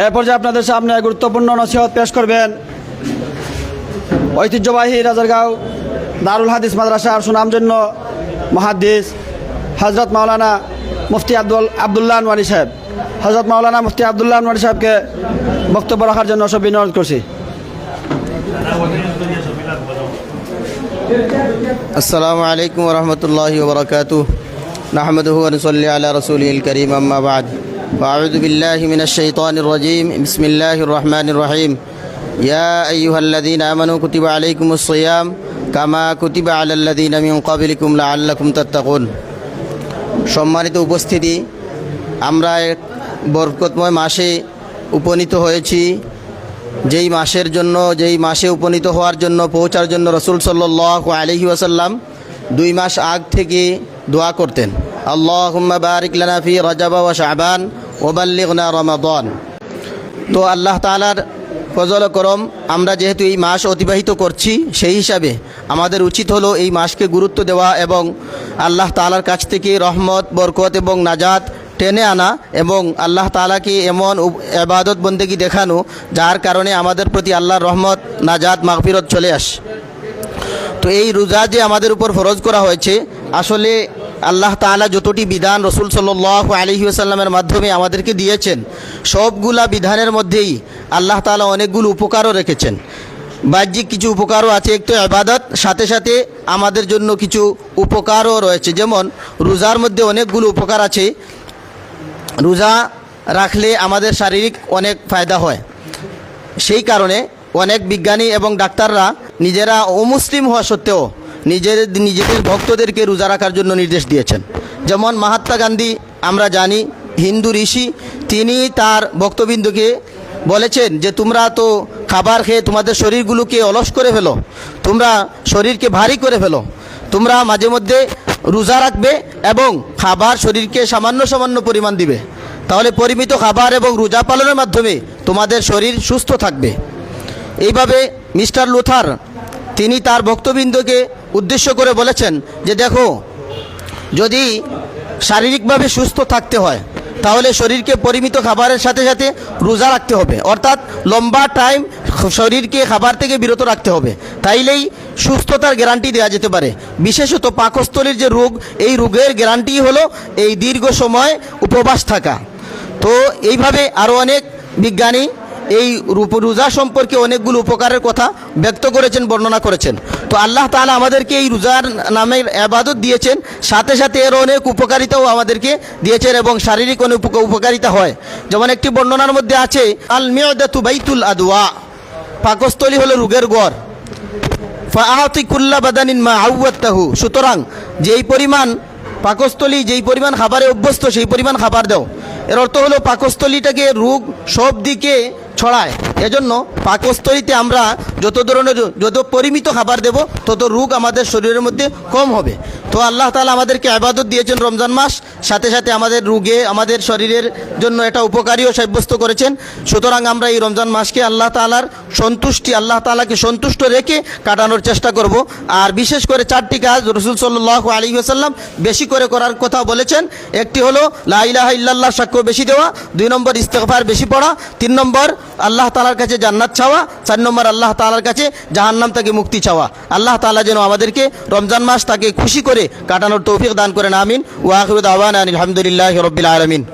এরপর যে আপনাদের সামনে গুরুত্বপূর্ণ নসিহত পেশ করবেন ঐতিহ্যবাহী রাজারগাঁও দারুল হাদিস মাদ্রাসার সুনামজন্য মহাদিস হজরত মাওলানা মুফতি আব্দুল আবদুল্লাহ আনোয়ারি সাহেব। হজরত মাওলানা মুফতি আবদুল্লাহ আনোয়ারি সাহেবকে বক্তব্য রাখার জন্য সব বিনোদ করছি। আসসালামু আলাইকুম রহমতুল্লাহ বরকাত নাহমদ হুয়ান রসুল করিম আম্মাবাদ وأعوذ بالله من الشيطان الرجيم بسم الله الرحمن الرحيم يا أيها الذين آمنوا كتب عليكم الصيام كما كتب على الذين من قبلكم لعلكم تتقون সম্মানিত উপস্থিতি আমরা এক বরকতময় মাসে উপনীত হয়েছি যেই মাসের জন্য যেই মাসে উপনীত হওয়ার জন্য পৌঁছার জন্য রসুল সাল্লাহ আলহি ওয়াসাল্লাম দুই মাস আগ থেকে দোয়া করতেন আল্লাহ বারিক লানাফি রজাবা ওয়া শাহবান ওবাল্লিগনা রমাদন। তো আল্লাহ তালার ফজল করম, আমরা যেহেতু এই মাস অতিবাহিত করছি, সেই হিসাবে আমাদের উচিত হলো এই মাসকে গুরুত্ব দেওয়া এবং আল্লাহ তালার কাছ থেকে রহমত, বরকত এবং নাজাত টেনে আনা এবং আল্লাহ তালাকে এমন এবাদত বন্দেগী দেখানো, যার কারণে আমাদের প্রতি আল্লাহর রহমত, নাজাত, মাগফিরত চলে আসে। তো এই রোজা যে আমাদের উপর ফরজ করা হয়েছে, আসলে আল্লাহ তাআলা যতটি বিধান রসুল সাল্লাহ আলহি আসাল্লামের মাধ্যমে আমাদেরকে দিয়েছেন, সবগুলা বিধানের মধ্যেই আল্লাহ তাআলা অনেকগুলো উপকারও রেখেছেন। বাহ্যিক কিছু উপকারও আছে একটু আবাদত সাথে সাথে আমাদের জন্য কিছু উপকারও রয়েছে। যেমন, রোজার মধ্যে অনেকগুলো উপকার আছে। রোজা রাখলে আমাদের শারীরিক অনেক ফায়দা হয়। সেই কারণে অনেক বিজ্ঞানী এবং ডাক্তাররা নিজেরা অমুসলিম হওয়া সত্ত্বেও নিজের নিজেদের ভক্তদেরকে রোজা রাখার জন্য নির্দেশ দিয়েছেন। যেমন মহাত্মা গান্ধী, আমরা জানি, হিন্দু ঋষি, তিনি তার ভক্তবিন্দুকে বলেছেন যে, তোমরা তো খাবার খেয়ে তোমাদের শরীরগুলোকে অলস করে ফেলো, তোমরা শরীরকে ভারী করে ফেলো, তোমরা মাঝে মধ্যে রোজা রাখবে এবং খাবার শরীরকে সামান্য সামান্য পরিমাণ দিবে। তাহলে পরিমিত খাবার এবং রোজা পালনের মাধ্যমে তোমাদের শরীর সুস্থ থাকবে। এইভাবে মিস্টার লুথার তিনি তার ভক্তবৃন্দকে উদ্দেশ্য করে বলেছেন যে দেখো, যদি শারীরিকভাবে সুস্থ থাকতে হয়, তাহলে শরীরকে পরিমিত খাবারের সাথে সাথে রোজা রাখতে হবে। অর্থাৎ লম্বা টাইম শরীরকে খাবার থেকে বিরত রাখতে হবে। তাইলেই সুস্থতার গ্যারান্টি দেওয়া যেতে পারে। বিশেষত পাকস্থলীর যে রোগ, এই রোগের গ্যারান্টি হলো এই দীর্ঘ সময় উপবাস থাকা। তো এইভাবে আরও অনেক বিজ্ঞানী এই রূপ- রোজা সম্পর্কে অনেকগুলো উপকারের কথা ব্যক্ত করেছেন, বর্ণনা করেছেন। তো আল্লাহ তাআলা আমাদেরকে এই রোজার নামের আবাদত দিয়েছেন। সাথে সাথে এর অনেক উপকারিতাও আমাদেরকে দিয়েছেন এবং শারীরিক অনেক উপ- উপকারিতা হয়। যেমন একটি বর্ণনার মধ্যে আছে আল মিয়দাতু বাইতুল আদওয়া। পাকস্থলী হলো রোগের গড়। ফাআতি কুল্লা বাদানিন মা আউয়াত্তাহু সুতরাং যেই পরিমাণ পাকস্থলী, যেই পরিমাণ খাবারে অভ্যস্ত, সেই পরিমাণ খাবার দাও। এর অর্থ হলো পাকস্থলীটাকে রোগ সব দিকে ছড়ায়। এজন্য পাকস্থলীতে আমরা যত ধরনের যত পরিমিত খাবার দেব, তত রোগ আমাদের শরীরের মধ্যে কম হবে। তো আল্লাহ তালা আমাদেরকে আবাদত দিয়েছেন রমজান মাস। সাথে সাথে আমাদের রোগে, আমাদের শরীরের জন্য এটা উপকারীও সাব্যস্ত করেছেন। সুতরাং আমরা এই রমজান মাসকে আল্লাহ তালার সন্তুষ্টি, আল্লাহ তালাকে সন্তুষ্ট রেখে কাটানোর চেষ্টা করব। আর বিশেষ করে চারটি কাজ রসুল সাল্লাহ আলী আসাল্লাম বেশি করে করার কথা বলেছেন। একটি হলো লাইলাহ ইল্লাল্লাহ সাক্ষ্য বেশি দেওয়া। দুই নম্বর, ইস্তেগফার বেশি পড়া। তিন নম্বর আল্লাহ তালার কাছে জান্নাত চাওয়া, চার নম্বর আল্লাহ তালার কাছে জাহান্নাম তাকে মুক্তি চাওয়া। আল্লাহ তালা যেন আমাদেরকে রমজান মাস তাকে খুশি করে কাটানোর তৌফিক দান করেন, আমিন। ওয়াহিদ আওয়ান আলহামদুলিল্লাহ রবিল আলমিন।